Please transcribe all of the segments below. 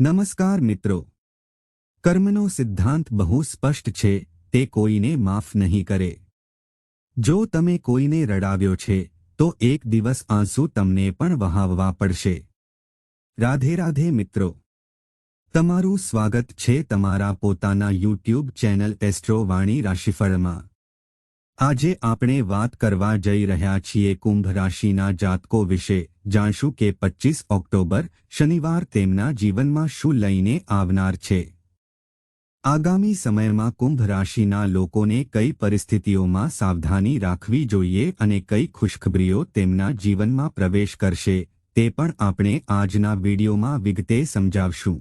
નમસ્કાર મિત્રો. કર્મનો સિદ્ધાંત બહુ સ્પષ્ટ છે, તે કોઈને માફ નહીં કરે. જો તમે કોઈને રડાવ્યો છે, તો એક દિવસ આંસુ તમને પણ વહાવવા પડશે. રાધે રાધે મિત્રો. તમારું સ્વાગત છે તમારા પોતાના યુટ્યુબ ચેનલ એસ્ટ્રો વાણી રાશિફળમાં. આજે આપણે વાત કરવા જઈ રહ્યા છીએ કુંભ રાશિના જાતકો વિશે. જાણશું કે પચ્ચીસ ઓક્ટોબર શનિવાર તેમના જીવનમાં શું લઈને આવનાર છે. આગામી સમયમાં કુંભ રાશિના લોકોને કઈ પરિસ્થિતિઓમાં સાવધાની રાખવી જોઈએ અને કઈ ખુશખબરીઓ તેમના જીવનમાં પ્રવેશ કરશે, તે પણ આપણે આજના વિડીયોમાં વિગતે સમજાવશું.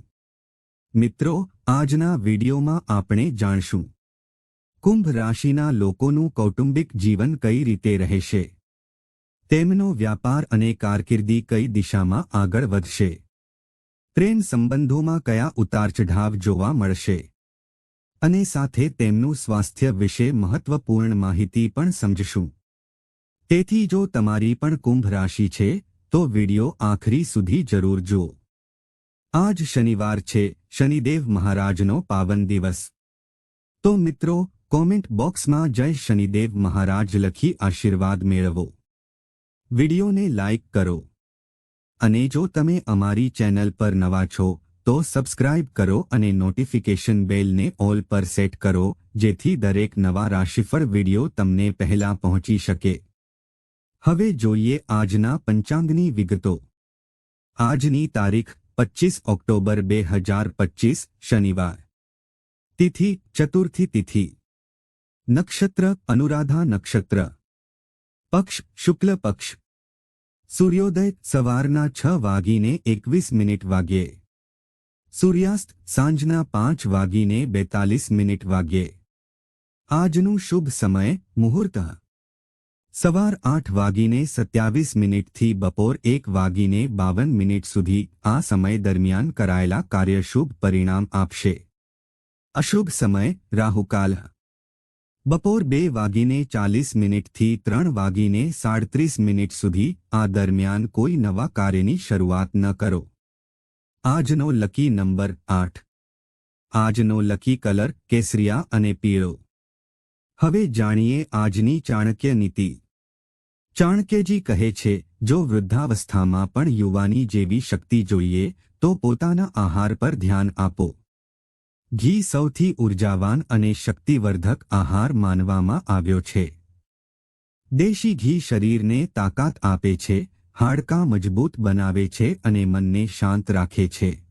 મિત્રો, આજના વિડીયોમાં આપણે જાણશું કુંભ રાશિના લોકોનું કૌટુંબિક જીવન કઈ રીતે રહેશે? તેમનો વ્યાપાર અને કારકિર્દી કઈ દિશામાં આગળ વધશે? પ્રેમ સંબંધોમાં કયા ઉતાર ચઢાવ જોવા મળશે? અને સાથે તેમનું સ્વાસ્થ્ય વિશે મહત્વપૂર્ણ માહિતી પણ સમજશું. તેથી જો તમારી પણ કુંભ રાશિ છે, તો વિડિયો આખરી સુધી જરૂર જુઓ. આજ શનિવાર છે, શનિદેવ મહારાજનો પાવન દિવસ. તો મિત્રો કોમેન્ટ બોક્સમાં જય શનિદેવ મહારાજ લખી આશીર્વાદ મેળવો. વિડિયોને લાઇક કરો. અને જો તમે અમારી ચેનલ પર નવા છો, તો સબસ્ક્રાઇબ કરો અને નોટિફિકેશન બેલને ઓલ પર સેટ કરો, જેથી દરેક નવા રાશિફળ વિડિયો તમને પહેલા પહોંચી શકે. હવે જોઈએ આજના પંચાંગની વિગતો. આજની તારીખ પચ્ચીસ ઓક્ટોબર બે હજાર પચ્ચીસ, શનિવાર. તિથિ ચતુર્થી તિથિ. નક્ષત્ર અનુરાધા નક્ષત્ર પક્ષ શુક્લ પક્ષ સૂર્યોદય સવારના છ વાગીને એકવીસ મિનિટ વાગ્યે સૂર્યાસ્ત સાંજના પાંચ વાગીને બેતાલીસ મિનિટ વાગ્યે આજનું શુભ સમય મુહૂર્ત સવાર આઠ વાગીને સત્યાવીસ મિનિટથી બપોર એક વાગીને બાવન મિનિટ સુધી આ સમય દરમિયાન કરાયેલા કાર્ય શુભ પરિણામ આપશે અશુભ સમય રાહુકાલ બપોર બે વાગીને ચાલીસ મિનિટથી ત્રણ વાગીને સાડત્રીસ મિનિટ સુધી આ દરમિયાન કોઈ નવા કાર્યની શરૂઆત ન કરો. આજનો લકી નંબર આઠ. આજનો લકી કલર કેસરિયા અને પીળો. હવે જાણીએ આજની ચાણક્ય નીતિ. ચાણક્યજી કહે છે, જો વૃદ્ધાવસ્થામાં પણ યુવાની જેવી શક્તિ જોઈએ, તો પોતાના આહાર પર ધ્યાન આપો. ઘી સૌથી ઉર્જાવાન અને શક્તિવર્ધક આહાર માનવામાં આવ્યો છે. દેશી ઘી શરીરને તાકાત આપે છે, હાડકાં મજબૂત બનાવે છે અને મનને શાંત રાખે છે.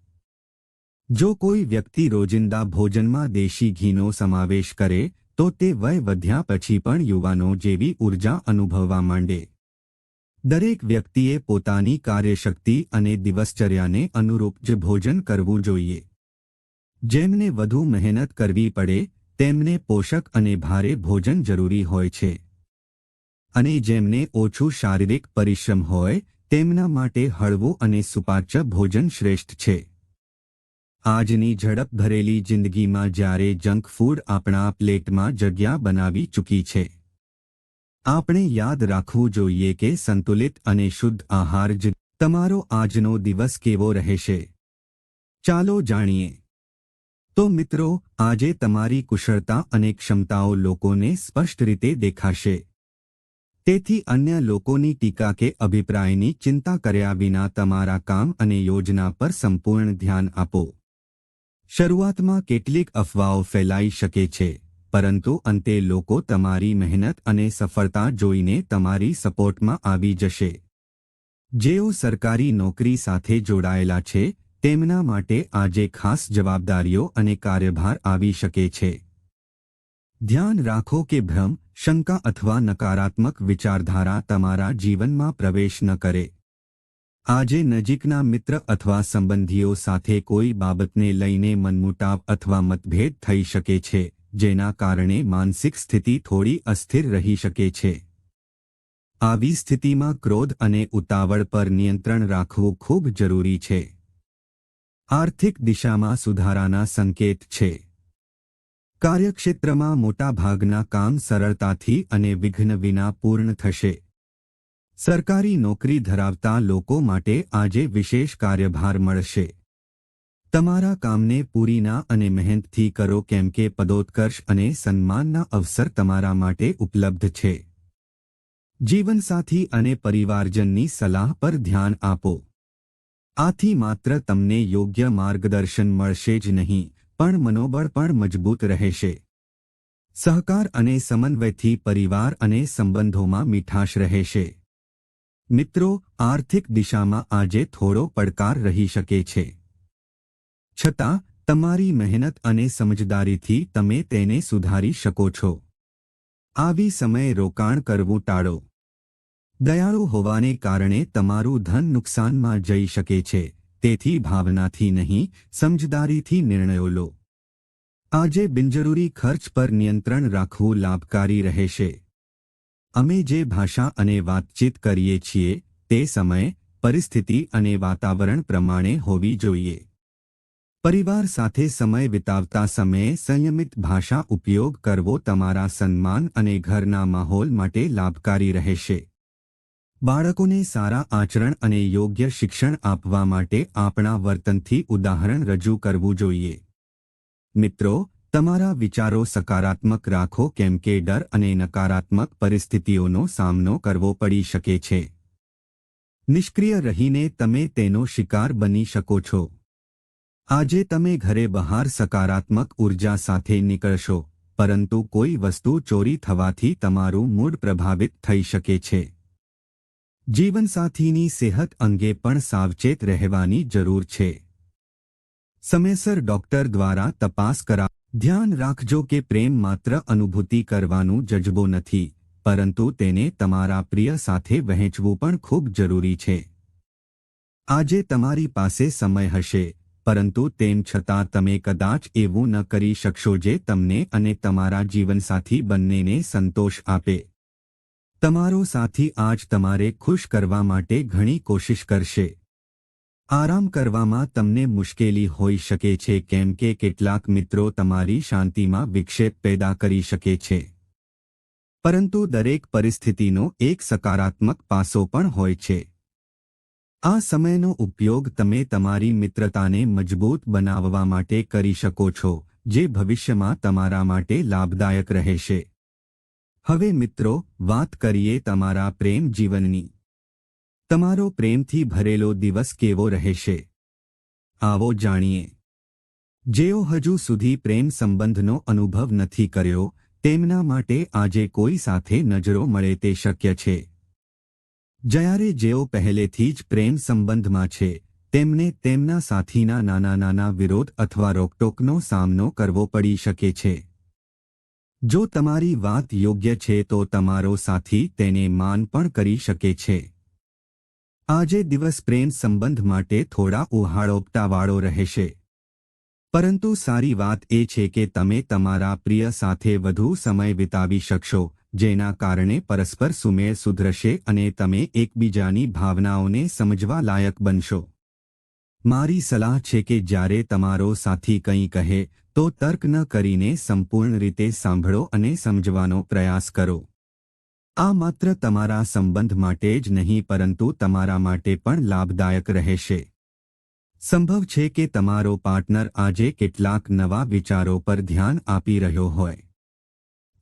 જો કોઈ વ્યક્તિ રોજિંદા ભોજનમાં દેશી ઘીનો સમાવેશ કરે, તો તે વય વધ્યા પછી પણ યુવાનો જેવી ઊર્જા અનુભવવા માંડે. દરેક વ્યક્તિએ પોતાની કાર્યશક્તિ અને દિવસચર્યાને અનુરૂપ જ ભોજન કરવું જોઈએ. જેમને વધુ મહેનત કરવી પડે, તેમને પોષક અને ભારે ભોજન જરૂરી હોય છે. અને જેમને ઓછું શારીરિક પરિશ્રમ હોય, તેમના માટે હળવું અને સુપાચ્ય ભોજન શ્રેષ્ઠ છે. આજની ઝડપ ભરેલી જિંદગીમાં જ્યારે જંક ફૂડ આપણા પ્લેટમાં જગ્યા બનાવી ચૂકી છે. આપણે યાદ રાખવું જોઈએ કે સંતુલિત અને શુદ્ધ આહાર જ તમારો આજનો દિવસ કેવો રહેશે. ચાલો જાણીએ. તો મિત્રો, આજે તમારી કુશળતા અને ક્ષમતાઓ લોકોને સ્પષ્ટ રીતે દેખાશે. તેથી અન્ય લોકોની ટીકા કે અભિપ્રાયની ચિંતા કર્યા વિના તમારા કામ અને યોજના પર સંપૂર્ણ ધ્યાન આપો. શરૂઆતમાં કેટલીક અફવાઓ ફેલાઈ શકે છે, પરંતુ અંતે લોકો તમારી મહેનત અને સફળતા જોઈને તમારી સપોર્ટમાં આવી જશે. જેઓ સરકારી નોકરી સાથે જોડાયેલા છે તેમના માટે આજે ખાસ જવાબદારીઓ અને કાર્યભાર આવી શકે છે. ધ્યાન રાખો કે ભ્રમ, શંકા અથવા નકારાત્મક વિચારધારા તમારા જીવનમાં પ્રવેશ ન કરે. આજે નજીકના મિત્ર અથવા સંબંધીઓ સાથે કોઈ બાબતને લઈને મનમુટાવ અથવા મતભેદ થઈ શકે છે, જેના કારણે માનસિક સ્થિતિ થોડી અસ્થિર રહી શકે છે. આવી સ્થિતિમાં ક્રોધ અને ઉતાવળ પર નિયંત્રણ રાખવું ખૂબ જરૂરી છે. આર્થિક દિશામાં સુધારાના સંકેત છે. કાર્યક્ષેત્રમાં મોટાભાગના કામ સરળતાથી અને વિઘ્ન વિના પૂર્ણ થશે. સરકારી નોકરી ધરાવતા લોકો માટે આજે વિશેષ કાર્યભાર મળશે. તમારા કામને પૂરીના અને મહેનતથી કરો કેમ કે પદોત્કર્ષ અને સન્માનના અવસર તમારા માટે ઉપલબ્ધ છે. જીવનસાથી અને પરિવારજનની સલાહ પર ધ્યાન આપો. આથી માત્ર તમને યોગ્ય માર્ગદર્શન મળશે જ નહીં, પણ મનોબળ પણ મજબૂત રહેશે. સહકાર અને સમન્વયથી પરિવાર અને સંબંધોમાં મીઠાશ રહેશે. મિત્રો, આર્થિક દિશામાં આજે થોડો પડકાર રહી શકે છે. છતાં, તમારી મહેનત અને સમજદારીથી તમે તેને સુધારી શકો છો. આવી સમયે રોકાણ કરવું ટાળો. દયાળુ હોવાને કારણે તમારું ધન નુકસાનમાં જઈ શકે છે, તેથી ભાવનાથી નહીં, સમજદારીથી નિર્ણયો લો. આજે બિનજરૂરી ખર્ચ પર નિયંત્રણ રાખવું લાભકારી રહેશે. અમે જે ભાષા અને વાતચીત કરીએ છીએ, તે સમય પરિસ્થિતિ અને વાતાવરણ પ્રમાણે હોવી જોઈએ. પરિવાર સાથે સમય વિતાવતા સમયે સંયમિત ભાષા ઉપયોગ કરવો તમારા સન્માન અને ઘરના માહોલ માટે લાભકારી રહેશે. બાળકોને સારા આચરણ અને યોગ્ય શિક્ષણ આપવા માટે આપણા વર્તનથી ઉદાહરણ રજૂ કરવું જોઈએ. મિત્રો, તમારા વિચારો સકારાત્મક રાખો કેમ કે ડર અને નકારાત્મક પરિસ્થિતિઓનો સામનો કરવો પડી શકે છે. નિષ્ક્રિય રહીને તમે તેનો શિકાર બની શકો છો. આજે તમે ઘરે બહાર સકારાત્મક ઊર્જા સાથે નીકળશો, પરંતુ કોઈ વસ્તુ ચોરી થવાથી તમારું મૂડ પ્રભાવિત થઈ શકે છે. જીવનસાથીની સેહત અંગે પણ સાવચેત રહેવાની જરૂર છે. સમયસર ડોક્ટર દ્વારા તપાસ કરા, ધ્યાન રાખજો કે પ્રેમ માત્ર અનુભૂતિ કરવાનું જજબો નથી, પરંતુ તેને તમારા પ્રિય સાથે વહેંચવું પણ ખૂબ જરૂરી છે. આજે તમારી પાસે સમય હશે, પરંતુ તેમ છતાં તમે કદાચ એવું ન કરી શકશો જે તમને અને તમારા જીવનસાથી બંનેને સંતોષ આપે. તમારો સાથી આજ તમારે ખુશ કરવા માટે ઘણી કોશિશ કરશે. આરામ કરવામાં તમને મુશ્કેલી હોઈ શકે છે કેમ કે કેટલાક મિત્રો તમારી શાંતિમાં વિક્ષેપ પેદા કરી શકે છે. પરંતુ દરેક પરિસ્થિતિનો એક સકારાત્મક પાસો પણ હોય છે. આ સમયનો ઉપયોગ તમે તમારી મિત્રતાને મજબૂત બનાવવા માટે કરી શકો છો, જે ભવિષ્યમાં તમારા માટે લાભદાયક રહેશે. હવે મિત્રો, વાત કરીએ તમારા પ્રેમ જીવનની. તમારો પ્રેમથી ભરેલો દિવસ કેવો રહેશે? આવો જાણીએ. જેઓ હજુ સુધી પ્રેમ સંબંધનો અનુભવ નથી કર્યો, તેમના માટે આજે કોઈ સાથે નજરો મળે તે શક્ય છે. જ્યારે જેઓ પહેલેથી જ પ્રેમ સંબંધમાં છે, તેમને તેમના સાથીના નાના નાના વિરોધ અથવા રોકટોકનો સામનો કરવો પડી શકે છે. જો તમારી વાત યોગ્ય છે તો તમારો સાથી તેને માન પણ કરી શકે છે. આજે દિવસ પ્રેમ સંબંધ માટે થોડા ઉહાળોપટાવાળો રહેશે. પરંતુ સારી વાત એ છે કે તમે તમારા પ્રિય સાથે વધુ સમય વિતાવી શકશો, જેના કારણે પરસ્પર સુમેળ સુધરશે અને તમે એકબીજાની ભાવનાઓને સમજવા લાયક બનશો. મારી સલાહ છે કે જ્યારે તમારો સાથી કંઈ કહે તો તર્ક ન કરીને સંપૂર્ણ રીતે સાંભળો અને સમજવાનો પ્રયાસ કરો. આ માત્ર તમારા સંબંધ માટે જ નહીં, પરંતુ તમારા માટે પણ લાભદાયક રહેશે. સંભવ છે કે તમારો પાર્ટનર આજે કેટલાક નવા વિચારો પર ધ્યાન આપી રહ્યો હોય.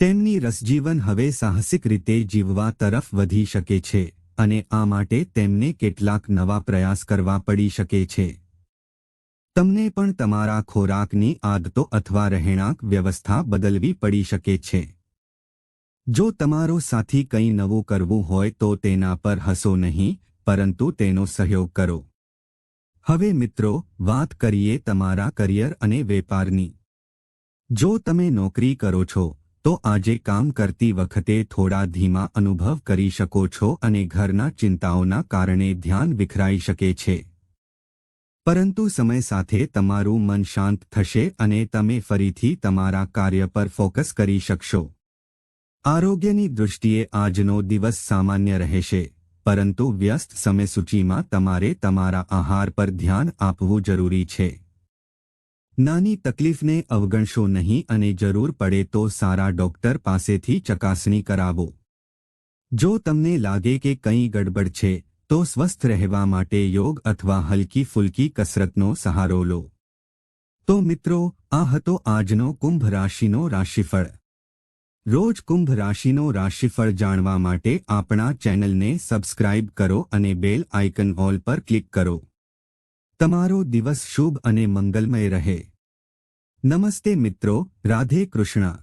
તેમની રસજીવન હવે સાહસિક રીતે જીવવા તરફ વધી શકે છે, અને આ માટે તેમને કેટલાક નવા પ્રયાસ કરવા પડી શકે છે. તમને પણ તમારા ખોરાકની આદતો અથવા રહેણાંક વ્યવસ્થા બદલવી પડી શકે છે. જો તમારો સાથી કંઈ નવું કરવું હોય તો તેના પર હસો નહીં, પરંતુ તેનો સહયોગ કરો. હવે મિત્રો, વાત કરીએ તમારા કરિયર અને વેપારની. જો તમે નોકરી કરો છો, તો આજે કામ કરતી વખતે થોડા ધીમા અનુભવ કરી શકો છો અને ઘરના ચિંતાઓના કારણે ધ્યાન વિખરાઈ શકે છે. પરંતુ સમય સાથે તમારું મન શાંત થશે અને તમે ફરીથી તમારા કાર્ય પર ફોકસ કરી શકશો. આરોગ્યની દૃષ્ટિએ આજનો દિવસ સામાન્ય રહેશે, પરંતુ વ્યસ્ત સમયસૂચિમાં તમારે તમારા આહાર પર ધ્યાન આપવું જરૂરી છે. નાની તકલીફને અવગણશો નહીં અને જરૂર પડે તો સારા ડોક્ટર પાસેથી ચકાસણી કરાવો. જો તમને લાગે કે કંઈ ગડબડ છે તો સ્વસ્થ રહેવા માટે યોગ અથવા હલકી ફુલકી કસરતનો સહારો લો. તો મિત્રો, આ હતો આજનો કુંભ રાશિનો રાશિફળ. રોજ કુંભ રાશિનો રાશિફળ જાણવા માટે આપણા ચેનલને સબસ્ક્રાઇબ કરો અને બેલ આઇકન ઓલ પર ક્લિક કરો. તમારો દિવસ શુભ અને મંગલમય રહે. નમસ્તે મિત્રો, રાધે કૃષ્ણ.